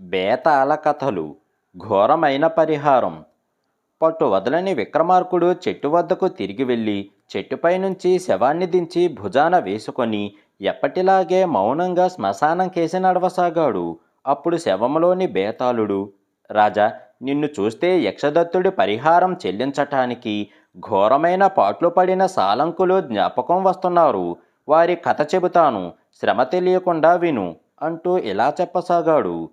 బేతాళ కథలు ఘోరమైన పరిహారం. పట్టు వదలని విక్రమార్కుడు చెట్టు వద్దకు తిరిగి వెళ్ళి చెట్టుపై నుంచి శవాన్ని దించి భుజాన వేసుకొని ఎప్పటిలాగే మౌనంగా శ్మశానం కేసి నడవసాగాడు. అప్పుడు శవంలోని బేతాళుడు రాజా నిన్ను చూస్తే యక్షదత్తుడి పరిహారం చెల్లించటానికి ఘోరమైన పాట్లు పడిన సాలంకులు జ్ఞాపకం వస్తున్నారు. వారి కథ చెబుతాను శ్రమ తెలియకుండా విను అంటూ ఇలా చెప్పసాగాడు.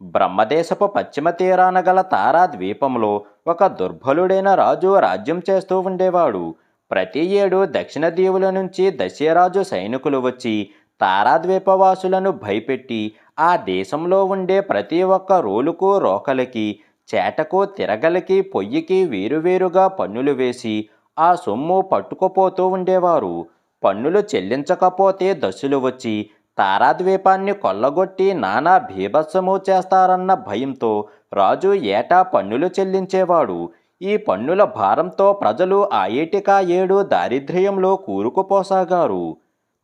బ్రహ్మదేశపు పశ్చిమ తీరాన గల తారా ద్వీపంలో ఒక దుర్బలుడైన రాజు రాజ్యం చేస్తూ ఉండేవాడు. ప్రతి ఏడు దక్షిణ దీవుల నుంచి దశరాజు సైనికులు వచ్చి తారాద్వీపవాసులను భయపెట్టి ఆ దేశంలో ఉండే ప్రతి ఒక్క రోలుకు రోకలకి చేటకు తిరగలికి పొయ్యికి వేరువేరుగా పన్నులు వేసి ఆ సొమ్ము పట్టుకుపోతూ ఉండేవారు. పన్నులు చెల్లించకపోతే దశలు వచ్చి తారాద్వీపాన్ని కొల్లగొట్టి నానా భీభత్సము చేస్తారన్న భయంతో రాజు ఏటా పన్నులు చెల్లించేవాడు. ఈ పన్నుల భారంతో ప్రజలు ఆ ఏటికా ఏడు దారిద్ర్యంలో కూరుకుపోసాగారు.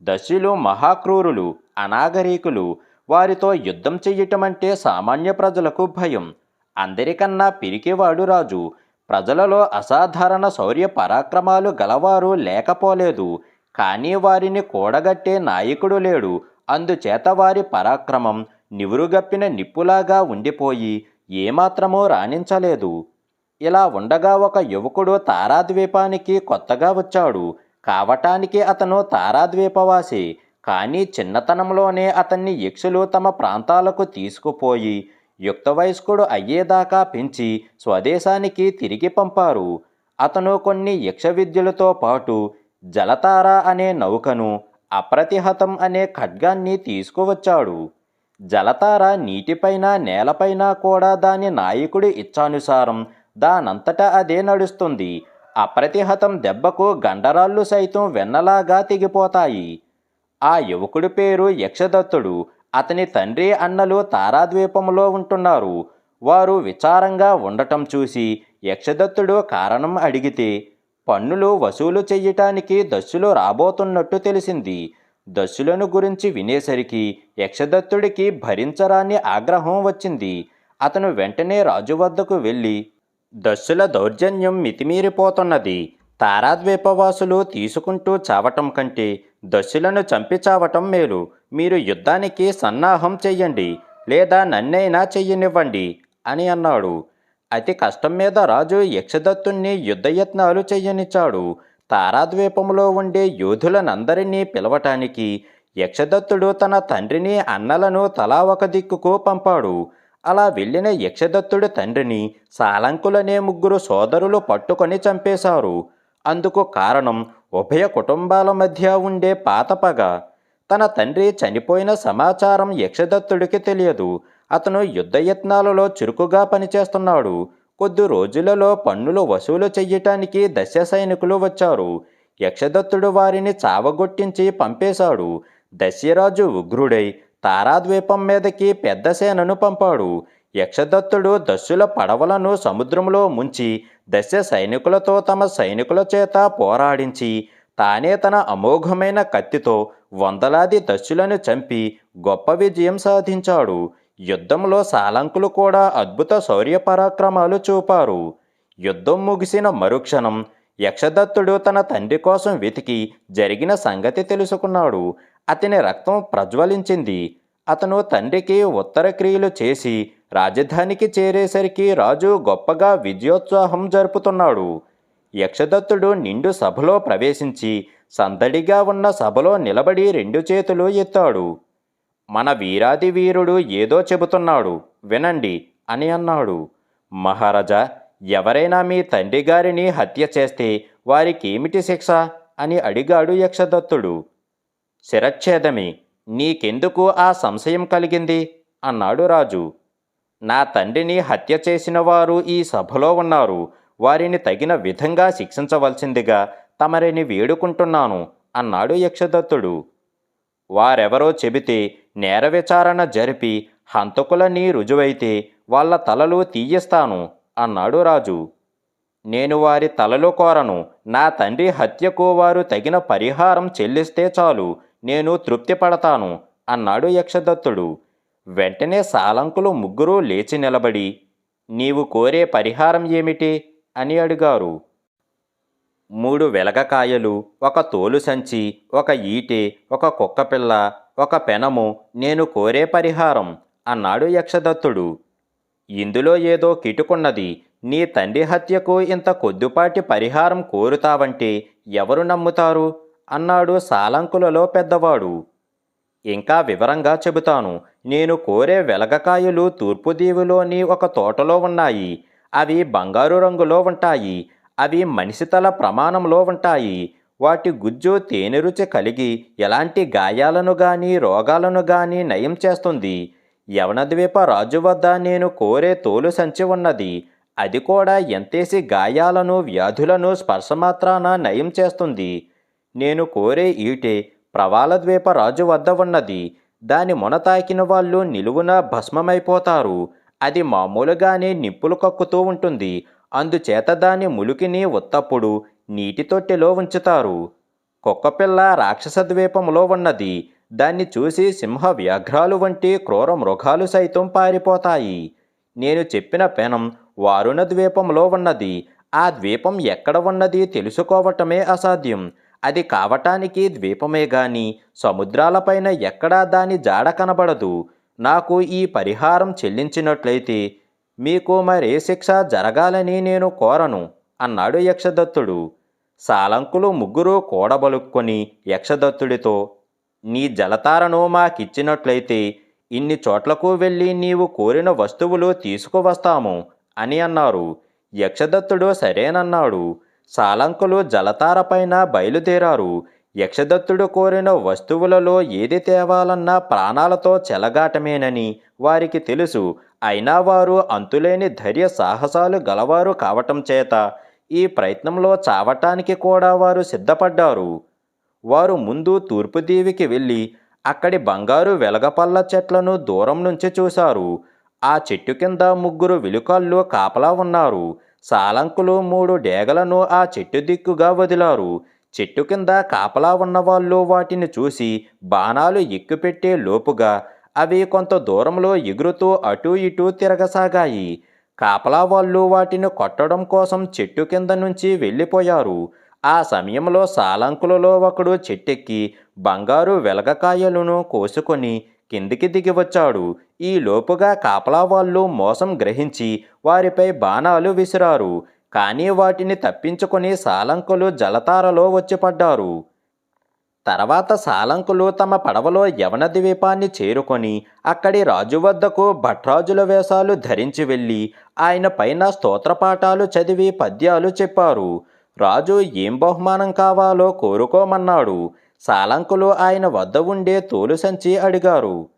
దశలు మహాక్రూరులు అనాగరికులు వారితో యుద్ధం చెయ్యటమంటే సామాన్య ప్రజలకు భయం. అందరికన్నా పిరికివాడు రాజు. ప్రజలలో అసాధారణ శౌర్య పరాక్రమాలు గలవారు లేకపోలేదు. కానీ వారిని కూడగట్టే నాయకుడు లేడు. అందుచేత వారి పరాక్రమం నివురుగప్పిన నిప్పులాగా ఉండిపోయి ఏమాత్రమో రాణించలేదు. ఇలా ఉండగా ఒక యువకుడు తారాద్వీపానికి కొత్తగా వచ్చాడు. కావటానికి అతను తారాద్వీపవాసి. కానీ చిన్నతనంలోనే అతన్ని యక్షులు తమ ప్రాంతాలకు తీసుకుపోయి యుక్త వయస్కుడు అయ్యేదాకా పెంచి స్వదేశానికి తిరిగి పంపారు. అతను కొన్ని యక్ష విద్యలతో పాటు జలతార అనే నౌకను అప్రతిహతం అనే ఖడ్గాన్ని తీసుకువచ్చాడు. జలతార నీటిపైన నేలపైన కూడా దాని నాయకుడి ఇచ్చానుసారం దానంతటా అదే నడుస్తుంది. అప్రతిహతం దెబ్బకు గండరాళ్ళు సైతం వెన్నలాగా తెగిపోతాయి. ఆ యువకుడి పేరు యక్షదత్తుడు. అతని తండ్రి అన్నలు తారాద్వీపంలో ఉంటున్నారు. వారు విచారంగా ఉండటం చూసి యక్షదత్తుడు కారణం అడిగితే పన్నులు వసూలు చెయ్యటానికి దస్సులు రాబోతున్నట్టు తెలిసింది. దస్సులను గురించి వినేసరికి యక్షదత్తుడికి భరించరాని ఆగ్రహం వచ్చింది. అతను వెంటనే రాజు వద్దకు వెళ్ళి దస్సుల దౌర్జన్యం మితిమీరిపోతున్నది. తారాద్వీపవాసులు తీసుకుంటూ చావటం కంటే దస్సులను చంపి చావటం మేలు. మీరు యుద్ధానికి సన్నాహం చెయ్యండి లేదా నన్నైనా చెయ్యనివ్వండి అని అన్నాడు. అతి కష్టం మీద రాజు యక్షదత్తుణ్ణి యుద్ధయత్నాలు చెయ్యనిచ్చాడు తారాద్వీపంలో ఉండే యోధులనందరినీ పిలవటానికి యక్షదత్తుడు తన తండ్రిని అన్నలను తలా ఒక దిక్కుకు పంపాడు. అలా వెళ్ళిన యక్షదత్తుడి తండ్రిని సాలంకులనే ముగ్గురు సోదరులు పట్టుకొని చంపేశారు. అందుకు కారణం ఉభయ కుటుంబాల మధ్య ఉండే పాత పగ. తన తండ్రి చనిపోయిన సమాచారం యక్షదత్తుడికి తెలియదు. అతను యుద్ధయత్నాలలో చురుకుగా పనిచేస్తున్నాడు. కొద్ది రోజులలో పన్నులు వసూలు చెయ్యటానికి దశ సైనికులు వచ్చారు. యక్షదత్తుడు వారిని చావగొట్టించి పంపేశాడు. దశ్యరాజు ఉగ్రుడై తారాద్వీపం మీదకి పెద్ద సేనను పంపాడు. యక్షదత్తుడు దస్యుల పడవలను సముద్రంలో ముంచి దశ సైనికులతో తమ సైనికుల చేత పోరాడించి తానే తన అమోఘమైన కత్తితో వందలాది దస్యులను చంపి గొప్ప విజయం సాధించాడు. యుద్ధంలో సాలంకులు కూడా అద్భుత శౌర్య పరాక్రమాలు చూపారు. యుద్ధం ముగిసిన మరుక్షణం యక్షదత్తుడు తన తండ్రి కోసం వెతికి జరిగిన సంగతి తెలుసుకున్నాడు. అతని రక్తం ప్రజ్వలించింది. అతను తండ్రికి ఉత్తర క్రియలు చేసి రాజధానికి చేరేసరికి రాజు గొప్పగా విజయోత్సాహం జరుపుతున్నాడు. యక్షదత్తుడు నిండు సభలో ప్రవేశించి సందడిగా ఉన్న సభలో నిలబడి రెండు చేతులు ఎత్తాడు. మన వీరాది వీరుడు ఏదో చెబుతున్నాడు వినండి అని అన్నాడు. మహారాజా ఎవరైనా మీ తండ్రి గారిని హత్య చేస్తే వారికేమిటి శిక్ష? అని అడిగాడు యక్షదత్తుడు. శిరచ్ఛేదమే నీకెందుకు ఆ సంశయం కలిగింది? అన్నాడు రాజు. నా తండ్రిని హత్య చేసిన వారు ఈ సభలో ఉన్నారు. వారిని తగిన విధంగా శిక్షించవలసిందిగా తమరిని వేడుకుంటున్నాను అన్నాడు యక్షదత్తుడు. వారెవరో చెబితే నేర విచారణ జరిపి హంతకులని రుజువైతే వాళ్ళ తలలు తీయిస్తాను అన్నాడు రాజు. నేను వారి తలలు కోరను నా తండ్రి హత్యకు వారు తగిన పరిహారం చెల్లిస్తే చాలు నేను తృప్తి పడతాను అన్నాడు యక్షదత్తుడు. వెంటనే సాలంకులు ముగ్గురూ లేచి నిలబడి నీవు కోరే పరిహారం ఏమిటి? అని అడిగారు. మూడు వెలగకాయలు ఒక తోలు సంచి ఒక ఈటె ఒక కుక్కపిల్ల ఒక పెనము నేను కోరే పరిహారం అన్నాడు యక్షదత్తుడు. ఇందులో ఏదో కిటుకున్నది నీ తండ్రి హత్యకు ఇంత కొద్దిపాటి పరిహారం కోరుతావంటే ఎవరు నమ్ముతారు? అన్నాడు సాలంకులలో పెద్దవాడు. ఇంకా వివరంగా చెబుతాను నేను కోరే వెలగకాయలు తూర్పుదీవులోని ఒక తోటలో ఉన్నాయి అవి బంగారు రంగులో ఉంటాయి అవి మనిషి తల ప్రమాణంలో ఉంటాయి. వాటి గుజ్జు తేనె రుచి కలిగి ఎలాంటి గాయాలను గాని రోగాలను గాని నయం చేస్తుంది. యవనద్వీప రాజు వద్ద నేను కోరే తోలు సంచి ఉన్నది. అది కూడా ఎంతేసి గాయాలను వ్యాధులను స్పర్శమాత్రాన నయం చేస్తుంది. నేను కోరే ఈటె ప్రవాళద్వీప రాజు వద్ద ఉన్నది. దాని మొన తాకిన వాళ్ళు నిలువున భస్మమైపోతారు. అది మామూలుగానే నిప్పులు కక్కుతూ ఉంటుంది. అందుచేత దాని ములికిని ఉత్తప్పుడు నీటి తొట్టెలో ఉంచుతారు. కుక్కపిల్ల రాక్షస ద్వీపంలో ఉన్నది. దాన్ని చూసి సింహ వ్యాఘ్రాలు వంటి క్రూర మృగాలు సైతం పారిపోతాయి. నేను చెప్పిన పెనం వారుణ ద్వీపంలో ఉన్నది. ఆ ద్వీపం ఎక్కడ ఉన్నది తెలుసుకోవటమే అసాధ్యం. అది కావటానికి ద్వీపమే గాని సముద్రాలపైన ఎక్కడా దాని జాడ కనబడదు. నాకు ఈ పరిహారం చెల్లించినట్లయితే మీకు మరే శిక్ష జరగాలని నేను కోరను అన్నాడు యక్షదత్తుడు. సాలంకులు ముగ్గురు కూడబలుక్కొని యక్షదత్తుడితో నీ జలతారను మాకిచ్చినట్లయితే ఇన్ని చోట్లకు వెళ్ళి నీవు కోరిన వస్తువులు తీసుకువస్తాము అని అన్నారు. యక్షదత్తుడు సరేనన్నాడు. సాలంకులు జలతారపైన బయలుదేరారు. యక్షదత్తుడు కోరిన వస్తువులలో ఏది తేవాలన్నా ప్రాణాలతో చెలగాటమేనని వారికి తెలుసు. అయినా వారు అంతులేని ధైర్య సాహసాలు గలవారు కావటం చేత ఈ ప్రయత్నంలో చావటానికి కూడా వారు సిద్ధపడ్డారు. వారు ముందు తూర్పు దీవికి వెళ్ళి అక్కడి బంగారు వెలగపల్ల చెట్లను దూరం నుంచి చూశారు. ఆ చెట్టు కింద ముగ్గురు విలుకాళ్ళు కాపలా ఉన్నారు. సాలంకులు మూడు డేగలను ఆ చెట్టు దిక్కుగా వదిలారు. చెట్టు కింద కాపలా ఉన్నవాళ్ళు వాటిని చూసి బాణాలు ఎక్కుపెట్టే లోపుగా అవి కొంత దూరంలో ఎగురుతూ అటూ ఇటూ తిరగసాగాయి. కాపలా వాళ్ళు వాటిని కొట్టడం కోసం చెట్టు కింద నుంచి వెళ్ళిపోయారు. ఆ సమయంలో సాలంకులలో ఒకడు చెట్టెక్కి బంగారు వెలగకాయలను కోసుకొని కిందికి దిగి వచ్చాడు. ఈ లోపుగా కాపలా వాళ్ళు మోసం గ్రహించి వారిపై బాణాలు విసిరారు. కానీ వాటిని తప్పించుకొని సాలంకులు జలతారలో వచ్చి పడ్డారు. తర్వాత సాలంకులు తమ పడవలో యవన ద్వీపాన్ని చేరుకొని అక్కడి రాజు వద్దకు భట్రాజుల వేషాలు ధరించి వెళ్ళి ఆయన పైన స్తోత్రపాఠాలు చదివి పద్యాలు చెప్పారు. రాజు ఏం బహుమానం కావాలో కోరుకోమన్నాడు. సాలంకులు ఆయన వద్ద ఉండే తోలు సంచి అడిగారు.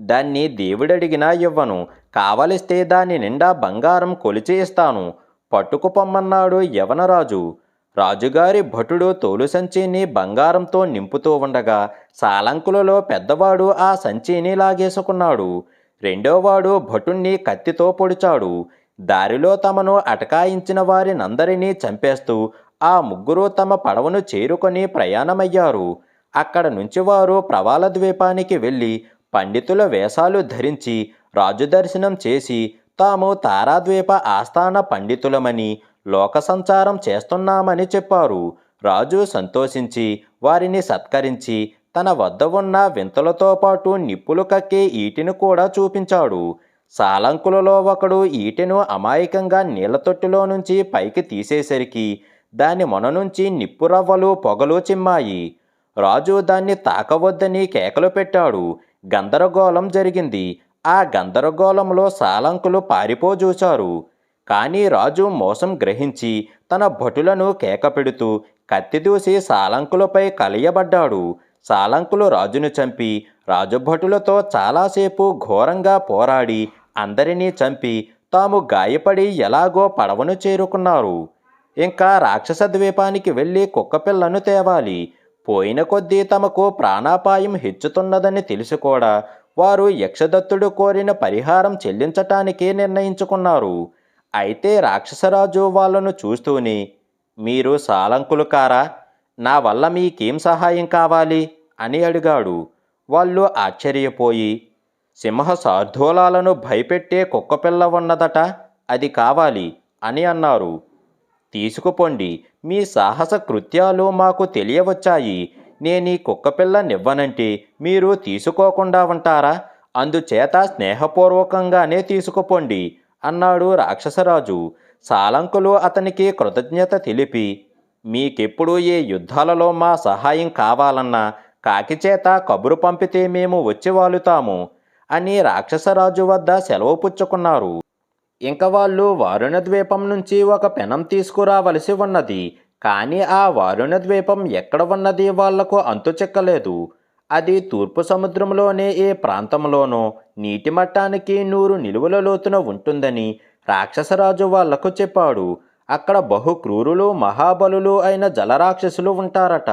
దాన్ని దేవుడడిగినా ఇవ్వను. కావలిస్తే దాని నిండా బంగారం కొలిచి ఇస్తాను. పట్టుకుపొమ్మన్నాడు యవనరాజు. రాజుగారి భటుడు తోలు సంచిని బంగారంతో నింపుతూ ఉండగా సాలంకులలో పెద్దవాడు ఆ సంచిని లాగేసుకున్నాడు. రెండోవాడు భటుణ్ణి కత్తితో పొడిచాడు. దారిలో తమను అటకాయించిన వారినందరినీ చంపేస్తూ ఆ ముగ్గురు తమ పడవను చేరుకొని ప్రయాణమయ్యారు. అక్కడ నుంచి వారు ప్రవాల ద్వీపానికి వెళ్ళి పండితుల వేషాలు ధరించి రాజు దర్శనం చేసి తాము తారాద్వీప ఆస్థాన పండితులమని లోక సంచారం చేస్తున్నామని చెప్పారు. రాజు సంతోషించి వారిని సత్కరించి తన వద్ద ఉన్న వింతలతో పాటు నిప్పులు కక్కే ఈటిని కూడా చూపించాడు. సాలంకులలో ఒకడు ఈటెను అమాయకంగా నీళ్ళతొట్టిలో నుంచి పైకి తీసేసరికి దాని మొన నుంచి నిప్పు రవ్వలు పొగలు చిమ్మాయి. రాజు దాన్ని తాకవద్దని కేకలు పెట్టాడు. గందరగోళం జరిగింది. ఆ గందరగోళంలో సాలంకులు పారిపోజూచారు కానీ రాజు మోసం గ్రహించి తన భటులను కేకపెడుతూ కత్తిదూసి సాలంకులపై కలియబడ్డాడు. సాలంకులు రాజును చంపి రాజభటులతో చాలాసేపు ఘోరంగా పోరాడి అందరినీ చంపి తాము గాయపడి ఎలాగో పడవను చేరుకున్నారు. ఇంకా రాక్షస ద్వీపానికి వెళ్ళి కుక్కపిల్లను తేవాలి. పోయిన కొద్దీ తమకు ప్రాణాపాయం హెచ్చుతున్నదని తెలిసి కూడా. వారు యక్షదత్తుడు కోరిన పరిహారం చెల్లించటానికే నిర్ణయించుకున్నారు. అయితే రాక్షసరాజు వాళ్ళను చూస్తూనే మీరు సాలంకులు కారా? నా వల్ల మీకేం సహాయం కావాలి? అని అడిగాడు. వాళ్ళు ఆశ్చర్యపోయి సింహ సార్ధూలాలను భయపెట్టే కుక్కపిల్ల ఉన్నదట అది కావాలి అని అన్నారు. తీసుకుపోండి మీ సాహస కృత్యాలు మాకు తెలియవచ్చాయి. నేనీ కుక్కపిల్ల నివ్వనంటే మీరు తీసుకోకుండా ఉంటారా? అందుచేత స్నేహపూర్వకంగానే తీసుకుపోండి. అన్నాడు రాక్షసరాజు. సాలంకులు అతనికి కృతజ్ఞత తెలిపి మీకెప్పుడు ఏ యుద్ధాలలో మా సహాయం కావాలన్నా కాకి చేత కబురు పంపితే మేము వచ్చి వాలుతాము అని రాక్షసరాజు వద్ద సెలవు పుచ్చుకున్నారు. ఇంక వాళ్ళు వారుణ ద్వీపం నుంచి ఒక పెనం తీసుకురావలసి ఉన్నది. కానీ ఆ వారుణ ద్వీపం ఎక్కడ ఉన్నది వాళ్ళకు అంతు చిక్కలేదు అది తూర్పు సముద్రంలోనే ఏ ప్రాంతంలోనో నీటి మట్టానికి నూరు నిలువల లోతున ఉంటుందని రాక్షసరాజు వాళ్ళకు చెప్పాడు. అక్కడ బహు క్రూరులు మహాబలులు అయిన జలరాక్షసులు ఉంటారట.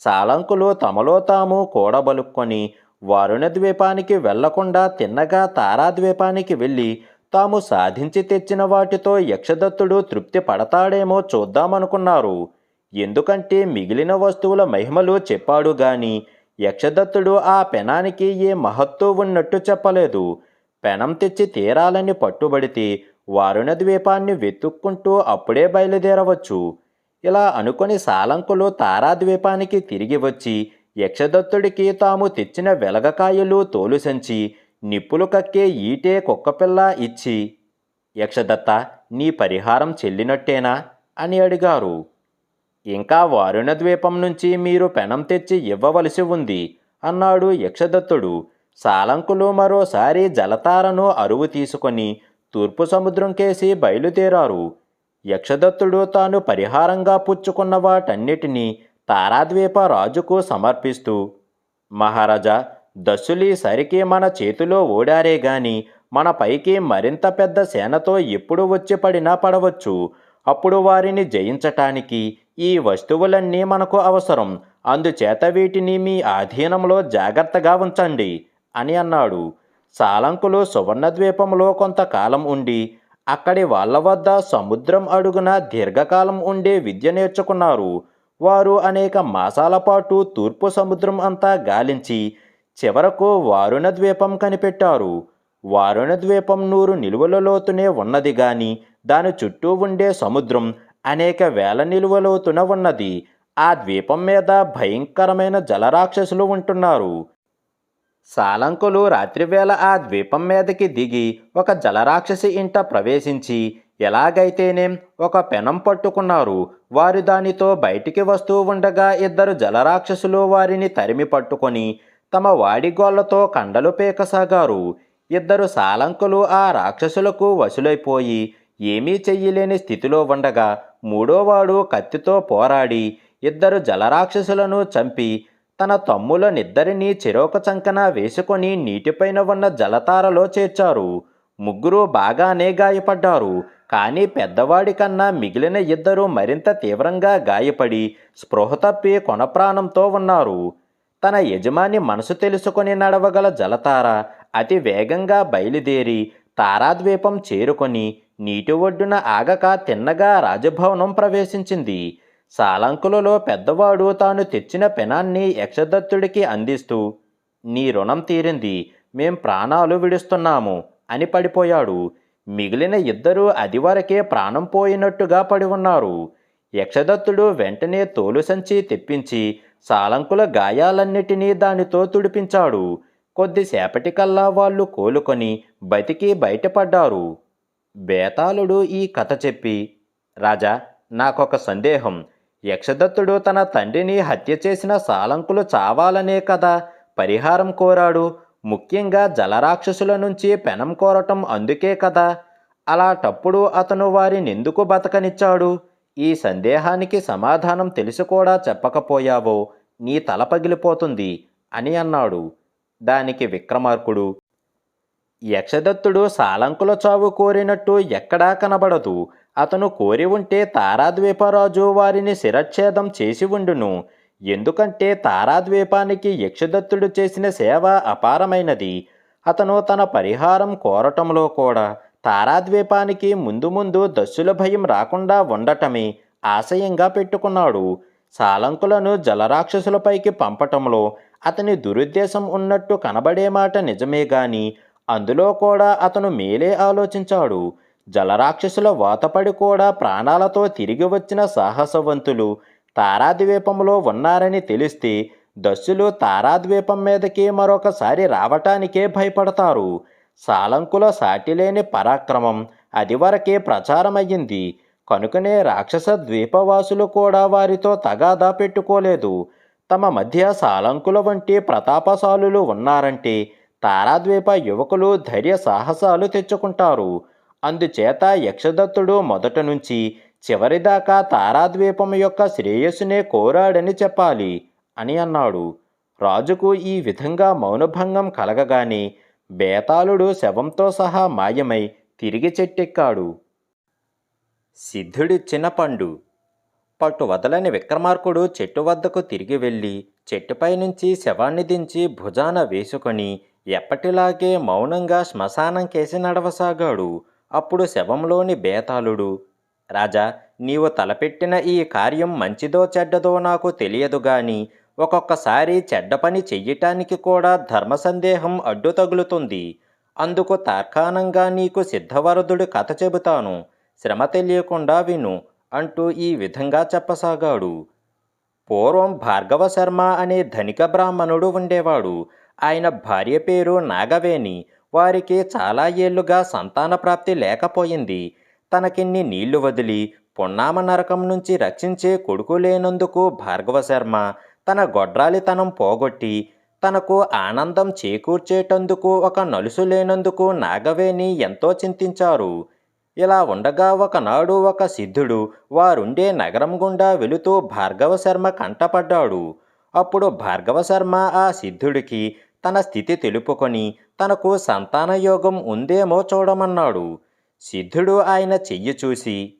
సాలంకులు తమలో తాము కూడబలుక్కొని వారుణ ద్వీపానికి వెళ్ళకుండా తిన్నగా తారాద్వీపానికి వెళ్ళి తాము సాధించి తెచ్చిన వాటితో యక్షదత్తుడు తృప్తి పడతాడేమో చూద్దామనుకున్నారు. ఎందుకంటే మిగిలిన వస్తువుల మహిమలు చెప్పాడు గాని యక్షదత్తుడు ఆ పెనానికి ఏ మహత్తు ఉన్నట్టు చెప్పలేదు. పెనం తెచ్చి తీరాలని పట్టుబడితే వారుణ ద్వీపాన్ని వెతుక్కుంటూ అప్పుడే బయలుదేరవచ్చు. ఇలా అనుకొని సాలంకులు తారాద్వీపానికి తిరిగి వచ్చి యక్షదత్తుడికి తాము తెచ్చిన వెలగకాయలు తోలుసంచి నిప్పులు కక్కే ఈటే కుక్కపిల్ల ఇచ్చి యక్షదత్త నీ పరిహారం చెల్లినట్టేనా? అని అడిగారు. ఇంకా వారుణ ద్వీపం నుంచి మీరు పెనం తెచ్చి ఇవ్వవలసి ఉంది అన్నాడు యక్షదత్తుడు. సాలంకులు మరోసారి జలతారను అరువు తీసుకొని తూర్పు సముద్రం కేసి బయలుదేరారు. యక్షదత్తుడు తాను పరిహారంగా పుచ్చుకున్న వాటన్నిటినీ తారాద్వీప రాజుకు సమర్పిస్తూ మహారాజా దశులీ సరికి మన చేతిలో ఓడారే గాని మన పైకి మరింత పెద్ద సేనతో ఎప్పుడు వచ్చి పడినా పడవచ్చు. అప్పుడు వారిని జయించటానికి ఈ వస్తువులన్నీ మనకు అవసరం. అందుచేత వీటిని మీ ఆధీనంలో జాగ్రత్తగా ఉంచండి అని అన్నాడు. సాలంకులు సువర్ణద్వీపంలో కొంతకాలం ఉండి అక్కడి వాళ్ళ వద్ద సముద్రం అడుగున దీర్ఘకాలం ఉండే విద్య నేర్చుకున్నారు. వారు అనేక మాసాల పాటు తూర్పు సముద్రం అంతా గాలించి చివరకు వారుణ ద్వీపం కనిపెట్టారు. వారుణ ద్వీపం నూరు నిలువల లోతునే ఉన్నది గాని దాని చుట్టూ ఉండే సముద్రం అనేక వేల నిలువలోతున ఉన్నది. ఆ ద్వీపం మీద భయంకరమైన జలరాక్షసులు ఉంటున్నారు. సాలంకులు రాత్రివేళ ఆ ద్వీపం మీదకి దిగి ఒక జలరాక్షసి ఇంట ప్రవేశించి ఎలాగైతేనేం ఒక పెనం పట్టుకున్నారు. వారు దానితో బయటికి వస్తూ ఉండగా ఇద్దరు జలరాక్షసులు వారిని తరిమి పట్టుకొని తమ వాడిగోళ్ళతో కండలు పీకసాగారు. ఇద్దరు సాలంకులు ఆ రాక్షసులకు వశులైపోయి ఏమీ చెయ్యలేని స్థితిలో ఉండగా మూడోవాడు కత్తితో పోరాడి ఇద్దరు జలరాక్షసులను చంపి తన తమ్ములనిద్దరినీ చిరోక చంకన వేసుకొని నీటిపైన ఉన్న జలతారలో చేర్చారు. ముగ్గురు బాగానే గాయపడ్డారు. కానీ పెద్దవాడి కన్నా మిగిలిన ఇద్దరు మరింత తీవ్రంగా గాయపడి స్పృహ తప్పి కొనప్రాణంతో ఉన్నారు. తన యజమాని మనసు తెలుసుకొని నడవగల జలతార అతి వేగంగా బయలుదేరి తారాద్వీపం చేరుకొని నీటి ఒడ్డున ఆగక తిన్నగా రాజభవనం ప్రవేశించింది. సాలంకులలో పెద్దవాడు తాను తెచ్చిన పెనాన్ని యక్షదత్తుడికి అందిస్తూ నీ రుణం తీరింది. మేం ప్రాణాలు విడుస్తున్నాము అని పడిపోయాడు. మిగిలిన ఇద్దరూ అదివరకే ప్రాణం పోయినట్టుగా పడి ఉన్నారు. యక్షదత్తుడు వెంటనే తోలు సంచి తెప్పించి సాలంకుల గాయాలన్నిటినీ దానితో తుడిపించాడు. కొద్దిసేపటికల్లా వాళ్ళు కోలుకొని బతికి బయటపడ్డారు. బేతాళుడు ఈ కథ చెప్పి రాజా నాకొక సందేహం. యక్షదత్తుడు తన తండ్రిని హత్య చేసిన సాలంకులు చావాలనే కదా పరిహారం కోరాడు. ముఖ్యంగా జలరాక్షసుల నుంచి పెనం కోరటం అందుకే కదా. అలాటప్పుడు అతను వారిని ఎందుకు బతకనిచ్చాడు? ఈ సందేహానికి సమాధానం తెలిసి కూడా చెప్పకపోయావో నీ తల పగిలిపోతుంది అని అన్నాడు. దానికి విక్రమార్కుడు యక్షదత్తుడు సాలంకుల చావు కోరినట్టు ఎక్కడా కనబడదు. అతను కోరి ఉంటే తారాద్వీపరాజు వారిని శిరచ్ఛేదం చేసి ఉండును. ఎందుకంటే తారాద్వీపానికి యక్షదత్తుడు చేసిన సేవ అపారమైనది. అతను తన పరిహారం కోరటంలో కూడా తారాద్వీపానికి ముందు ముందు దస్సుల భయం రాకుండా ఉండటమే ఆశయంగా పెట్టుకున్నాడు. సాలంకులను జలరాక్షసులపైకి పంపటంలో అతని దురుద్దేశం ఉన్నట్టు కనబడే మాట నిజమే గాని అందులో కూడా అతను మేలే ఆలోచించాడు. జలరాక్షసుల వాతపడి కూడా ప్రాణాలతో తిరిగి వచ్చిన సాహసవంతులు తారాద్వీపంలో ఉన్నారని తెలిస్తే దస్యులు తారాద్వీపం మీదకి మరొకసారి రావటానికే భయపడతారు. సాలంకుల సాటిలేని పరాక్రమం అది వరకే ప్రచారమయ్యింది. కనుకనే రాక్షస ద్వీపవాసులు కూడా వారితో తగాదా పెట్టుకోలేదు. తమ మధ్య సాలంకుల వంటి ప్రతాపశాలులు ఉన్నారంటే తారాద్వీప యువకులు ధైర్య సాహసాలు తెచ్చుకుంటారు. అందుచేత యక్షదత్తుడు మొదట నుంచి చివరిదాకా తారాద్వీపం యొక్క శ్రేయస్సునే కోరాడని చెప్పాలి అని అన్నాడు. రాజుకు ఈ విధంగా మౌనభంగం కలగగానే బేతాళుడు శవంతో సహా మాయమై తిరిగి చెట్టెక్కాడు. సిద్ధుడిచ్చిన పండు పట్టు వదలని విక్రమార్కుడు చెట్టు వద్దకు తిరిగి వెళ్ళి చెట్టుపై నుంచి శవాన్ని దించి భుజాన వేసుకొని ఎప్పటిలాగే మౌనంగా శ్మశానం కేసి నడవసాగాడు. అప్పుడు శవంలోని బేతాళుడు రాజా నీవు తలపెట్టిన ఈ కార్యం మంచిదో చెడ్డదో నాకు తెలియదు గాని ఒక్కొక్కసారి చెడ్డ పని చెయ్యటానికి కూడా ధర్మ సందేహం అడ్డు తగులుతుంది. అందుకు తార్కాణంగా నీకు సిద్ధవరదుడి కథ చెబుతాను. శ్రమ తెలియకుండా విను అంటూ ఈ విధంగా చెప్పసాగాడు. పూర్వం భార్గవ శర్మ అనే ధనిక బ్రాహ్మణుడు ఉండేవాడు. ఆయన భార్య పేరు నాగవేణి. వారికి చాలా ఏళ్ళుగా సంతాన ప్రాప్తి లేకపోయింది. తనకిన్ని నీళ్ళు వదిలి పున్నామ నరకం నుంచి రక్షించే కొడుకు లేనందుకు భార్గవ శర్మ తన గొడ్రాలితనం పోగొట్టి తనకు ఆనందం చేకూర్చేటందుకు ఒక నలుసు లేనందుకు నాగవేణి ఎంతో చింతించారు. ఇలా ఉండగా ఒకనాడు ఒక సిద్ధుడు వారుండే నగరం గుండా వెళుతూ భార్గవ శర్మ కంటపడ్డాడు. అప్పుడు భార్గవ శర్మ ఆ సిద్ధుడికి తన స్థితి తెలుపుకొని తనకు సంతానయోగం ఉందేమో చూడమన్నాడు. సిద్ధుడు ఆయన చెయ్యి చూసి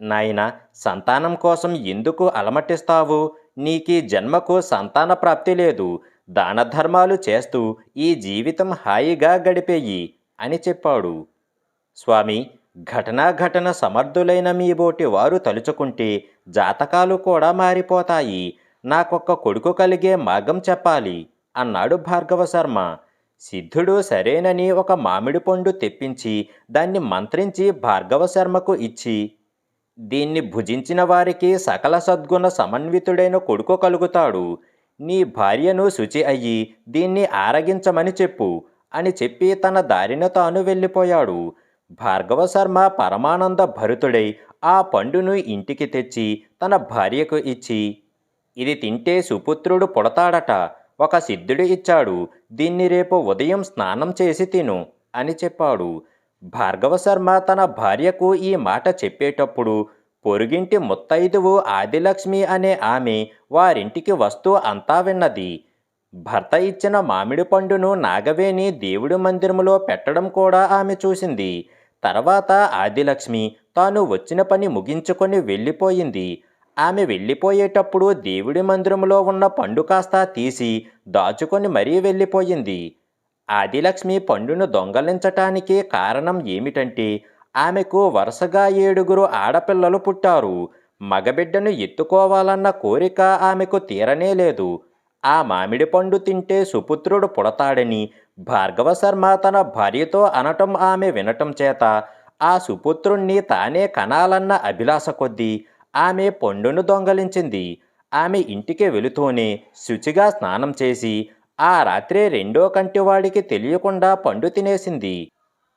నాయన సంతానం కోసం ఎందుకు అలమటిస్తావు? నీకీ జన్మకు సంతాన ప్రాప్తి లేదు. దాన ధర్మాలు చేస్తూ ఈ జీవితం హాయిగా గడిపేయి అని చెప్పాడు. స్వామి ఘటనాఘటన సమర్థులైన మీ బోటి వారు తలుచుకుంటే జాతకాలు కూడా మారిపోతాయి. నాకొక్క కొడుకు కలిగే మార్గం చెప్పాలి. అన్నాడు భార్గవ శర్మ. సిద్ధుడు సరేనని ఒక మామిడి పండు తెప్పించి దాన్ని మంత్రించి భార్గవ శర్మకు ఇచ్చి దీన్ని భుజించిన వారికి సకల సద్గుణ సమన్వితుడైన కొడుకు కలుగుతాడు. నీ భార్యను శుచి అయ్యి దీన్ని ఆరగించమని చెప్పు అని చెప్పి తన దారిన తాను వెళ్ళిపోయాడు. భార్గవ శర్మ పరమానంద భరితుడై ఆ పండును ఇంటికి తెచ్చి తన భార్యకు ఇచ్చి ఇది తింటే సుపుత్రుడు పుడతాడట. ఒక సిద్ధుడు ఇచ్చాడు దీన్ని రేపు ఉదయం స్నానం చేసి తిను అని చెప్పాడు. భార్గవ శర్మ తన భార్యకు ఈ మాట చెప్పేటప్పుడు పొరుగింటి ముత్తైదువు ఆదిలక్ష్మి అనే ఆమె వారింటికి వస్తూ అంతా విన్నది. భర్త ఇచ్చిన మామిడి పండును నాగవేణి దేవుడి మందిరములో పెట్టడం కూడా ఆమె చూసింది. తర్వాత ఆదిలక్ష్మి తాను వచ్చిన పని ముగించుకొని వెళ్ళిపోయింది. ఆమె వెళ్ళిపోయేటప్పుడు దేవుడి మందిరంలో ఉన్న పండు కాస్త తీసి దాచుకొని మరీ వెళ్ళిపోయింది. ఆదిలక్ష్మి పండును దొంగలించటానికి కారణం ఏమిటంటే ఆమెకు వరుసగా ఏడుగురు ఆడపిల్లలు పుట్టారు. మగబిడ్డను ఎత్తుకోవాలన్న కోరిక ఆమెకు తీరనే లేదు. ఆ మామిడి పండు తింటే సుపుత్రుడు పుడతాడని భార్గవ శర్మ తన భార్యతో అనటం ఆమె వినటం చేత ఆ సుపుత్రుణ్ణి తానే కనాలన్న అభిలాష కొద్దీ ఆమె పండును దొంగలించింది. ఆమె ఇంటికి వెళుతూనే శుచిగా స్నానం చేసి ఆ రాత్రి రెండో కంటివాడికి తెలియకుండా పండు తినేసింది.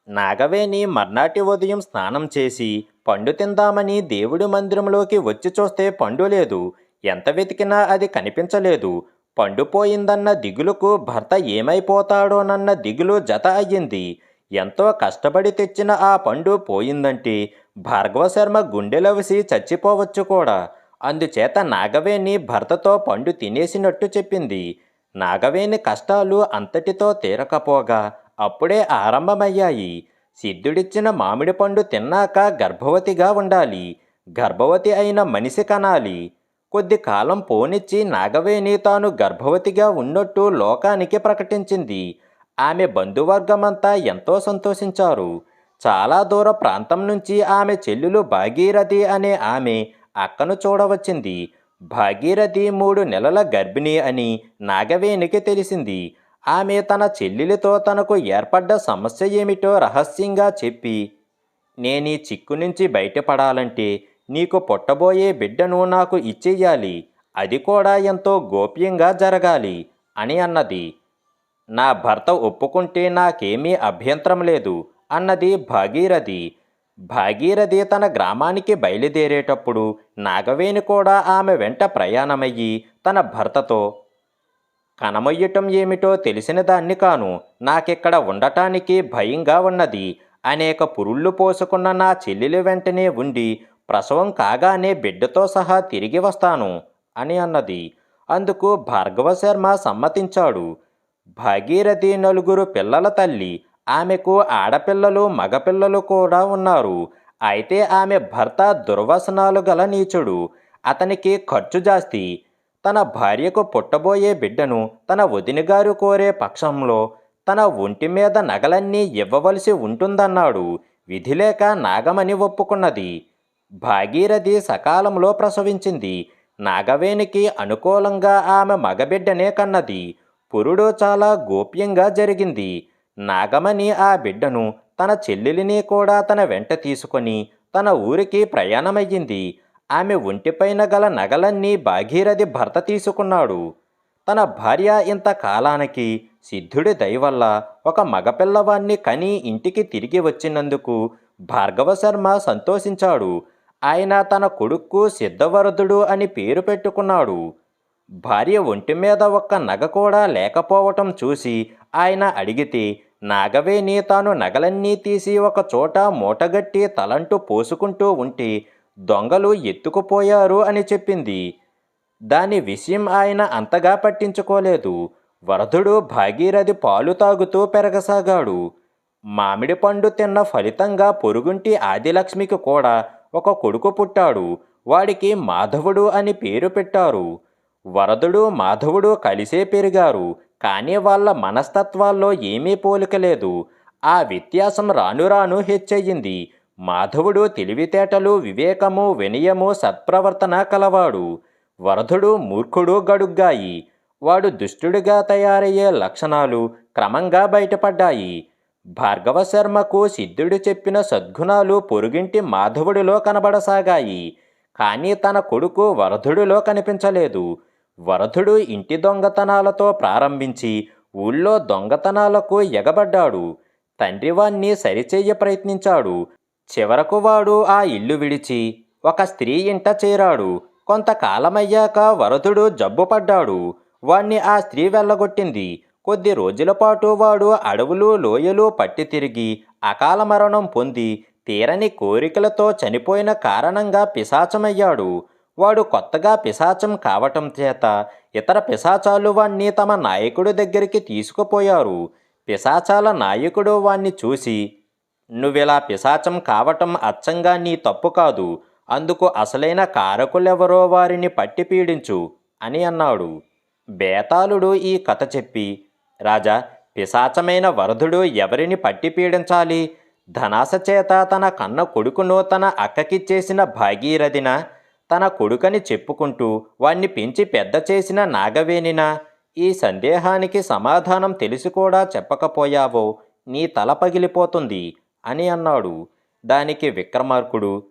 నాగవేణి మర్నాటి ఉదయం స్నానం చేసి పండు తిందామని దేవుడి మందిరంలోకి వచ్చి చూస్తే పండు లేదు. ఎంత వెతికినా అది కనిపించలేదు. పండు పోయిందన్న దిగులుకు భర్త ఏమైపోతాడోనన్న దిగులు జత అయ్యింది. ఎంతో కష్టపడి తెచ్చిన ఆ పండు పోయిందంటే భార్గవ శర్మ గుండెలవిసి చచ్చిపోవచ్చు కూడా. అందుచేత నాగవేణి భర్తతో పండు తినేసినట్టు చెప్పింది. నాగవేణి కష్టాలు అంతటితో తీరకపోగా అప్పుడే ఆరంభమయ్యాయి. సిద్ధుడిచ్చిన మామిడి పండు తిన్నాక గర్భవతిగా ఉండాలి. గర్భవతి అయిన మనిషి కనాలి. కొద్ది కాలం పోనిచ్చి నాగవేణి తాను గర్భవతిగా ఉన్నట్టు లోకానికి ప్రకటించింది. ఆమె బంధువర్గమంతా ఎంతో సంతోషించారు. చాలా దూర ప్రాంతం నుంచి ఆమె చెల్లెలు భాగీరథి అనే ఆమె అక్కను చూడవచ్చింది. భాగీరథి మూడు నెలల గర్భిణి అని నాగవేణికి తెలిసింది. ఆమె తన చెల్లెలితో తనకు ఏర్పడ్డ సమస్య ఏమిటో రహస్యంగా చెప్పి నేను ఈ చిక్కు నుంచి బయటపడాలంటే నీకు పుట్టబోయే బిడ్డను నాకు ఇచ్చేయాలి. అది కూడా ఎంతో గోప్యంగా జరగాలి అని అన్నది. నా భర్త ఒప్పుకుంటే నాకేమీ అభ్యంతరం లేదు. అన్నది భాగీరథి. భాగీరథి తన గ్రామానికి బయలుదేరేటప్పుడు నాగవేణి కూడా ఆమె వెంట ప్రయాణమయ్యి తన భర్తతో కనమొయ్యటం ఏమిటో తెలిసిన దాన్ని కాను నాకిక్కడ ఉండటానికి భయంగా ఉన్నది. అనేక పురుళ్ళు పోసుకున్న నా చెల్లెలు వెంటనే ఉండి ప్రసవం కాగానే బిడ్డతో సహా తిరిగి వస్తాను అని అన్నది. అందుకు భార్గవ శర్మ సమ్మతించాడు. భాగీరథి నలుగురు పిల్లల తల్లి ఆమెకు ఆడపిల్లలు మగపిల్లలు కూడా ఉన్నారు. అయితే ఆమె భర్త దుర్వసనాలు గల నీచుడు. అతనికి ఖర్చు జాస్తి. తన భార్యకు పుట్టబోయే బిడ్డను తన వదినగారు కోరే పక్షంలో తన ఒంటి మీద నగలన్నీ ఇవ్వవలసి ఉంటుందన్నాడు. విధిలేక నాగమని ఒప్పుకున్నది. భాగీరథి సకాలంలో ప్రసవించింది. నాగవేణికి అనుకూలంగా ఆమె మగబిడ్డనే కన్నది. పురుడు చాలా గోప్యంగా జరిగింది. నాగమణి ఆ బిడ్డను తన చెల్లెలిని కూడా తన వెంట తీసుకొని తన ఊరికి ప్రయాణమయ్యింది. ఆమె ఒంటిపైన గల నగలన్నీ భాగీరథి భర్త తీసుకున్నాడు. తన భార్య ఇంత కాలానికి సిద్ధుడి దయవల్ల ఒక మగపిల్లవాణ్ణి కని ఇంటికి తిరిగి వచ్చినందుకు భార్గవ శర్మ సంతోషించాడు. ఆయన తన కొడుక్కు సిద్ధవరదుడు అని పేరు పెట్టుకున్నాడు. భార్య ఒంటి మీద ఒక్క నగ కూడా లేకపోవటం చూసి ఆయన అడిగితే నాగవేణి తాను నగలన్నీ తీసి ఒక చోట మూటగట్టి తలంటూ పోసుకుంటూ ఉంటే దొంగలు ఎత్తుకుపోయారు అని చెప్పింది. దాని విషయం ఆయన అంతగా పట్టించుకోలేదు. వరదుడు భాగీరథి పాలు తాగుతూ పెరగసాగాడు. మామిడి పండు తిన్న ఫలితంగా పొరుగుంటి ఆదిలక్ష్మికి కూడా ఒక కొడుకు పుట్టాడు. వాడికి మాధవుడు అని పేరు పెట్టారు. వరదుడు మాధవుడు కలిసే పెరిగారు. కానీ వాళ్ళ మనస్తత్వాల్లో ఏమీ పోలిక లేదు. ఆ వ్యత్యాసం రాను రాను హెచ్చయింది మాధవుడు తెలివితేటలు వివేకము వినయము సత్ప్రవర్తన కలవాడు. వరధుడు మూర్ఖుడు గడుగ్గాయి. వాడు దుష్టుడిగా తయారయ్యే లక్షణాలు క్రమంగా బయటపడ్డాయి. భార్గవ శర్మకు సిద్ధుడు చెప్పిన సద్గుణాలు పొరుగింటి మాధవుడిలో కనబడసాగాయి. కానీ తన కొడుకు వరధుడిలో కనిపించలేదు. వరధుడు ఇంటి దొంగతనాలతో ప్రారంభించి ఊళ్ళో దొంగతనాలకు ఎగబడ్డాడు. తండ్రివాణ్ణి సరిచేయ ప్రయత్నించాడు. చివరకు వాడు ఆ ఇల్లు విడిచి ఒక స్త్రీ ఇంట చేరాడు. కొంతకాలమయ్యాక వరదుడు జబ్బుపడ్డాడు వాణ్ణి ఆ స్త్రీ వెళ్ళగొట్టింది. కొద్ది రోజుల పాటు వాడు అడవులు లోయలు పట్టి తిరిగి అకాల మరణం పొంది తీరని కోరికలతో చనిపోయిన కారణంగా పిశాచమయ్యాడు. వాడు కొత్తగా పిశాచం కావటం చేత ఇతర పిశాచాలు వాణ్ణి తమ నాయకుడి దగ్గరికి తీసుకుపోయారు. పిశాచాల నాయకుడు వాణ్ణి చూసి నువ్విలా పిశాచం కావటం అచ్చంగా నీ తప్పు కాదు. అందుకు అసలైన కారకులెవరో వారిని పట్టి పీడించు అని అన్నాడు. బేతాళుడు ఈ కథ చెప్పి రాజా పిశాచమైన వరదుడు ఎవరిని పట్టి పీడించాలి? ధనాస చేత తన కన్న కొడుకును తన అక్కకిచ్చేసిన భాగీరథిన? తన కొడుకని చెప్పుకుంటూ వాణ్ణి పెంచి పెద్ద చేసిన నాగవేణిన ఈ సందేహానికి సమాధానం తెలిసి కూడా చెప్పకపోయావో నీ తల పగిలిపోతుంది అని అన్నాడు. దానికి విక్రమార్కుడు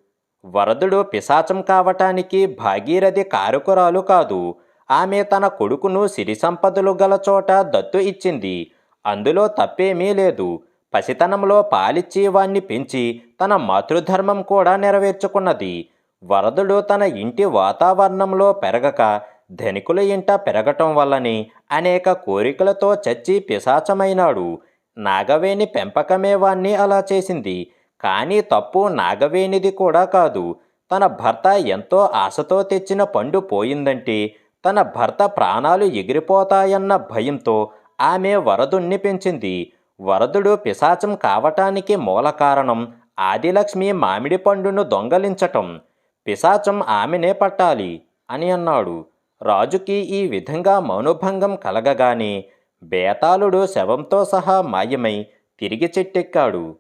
వరదుడు పిశాచం కావటానికి భాగీరథి కారుకురాలు కాదు. ఆమె తన కొడుకును సిరి సంపదలు గల చోట దత్తు ఇచ్చింది. అందులో తప్పేమీ లేదు. పసితనంలో పాలిచ్చి వాణ్ణి పెంచి తన మాతృధర్మం కూడా నెరవేర్చుకున్నది. వరదుడు తన ఇంటి వాతావరణంలో పెరగక ధనికుల ఇంట పెరగటం వల్లని అనేక కోరికలతో చచ్చి పిశాచమైనాడు. నాగవేణి పెంపకమే వాణ్ణి అలా చేసింది. కానీ తప్పు నాగవేణిది కూడా కాదు. తన భర్త ఎంతో ఆశతో తెచ్చిన పండు పోయిందంటే తన భర్త ప్రాణాలు ఎగిరిపోతాయన్న భయంతో ఆమె వరదుణ్ణి పెంచింది. వరదుడు పిశాచం కావటానికి మూల కారణం ఆదిలక్ష్మి మామిడి పండును దొంగలించటం. పిశాచం ఆమెనే పట్టాలి అని అన్నాడు. రాజుకి ఈ విధంగా మౌనభంగం కలగగానే బేతాళుడు శవంతో సహా మాయమై తిరిగి చెట్టెక్కాడు.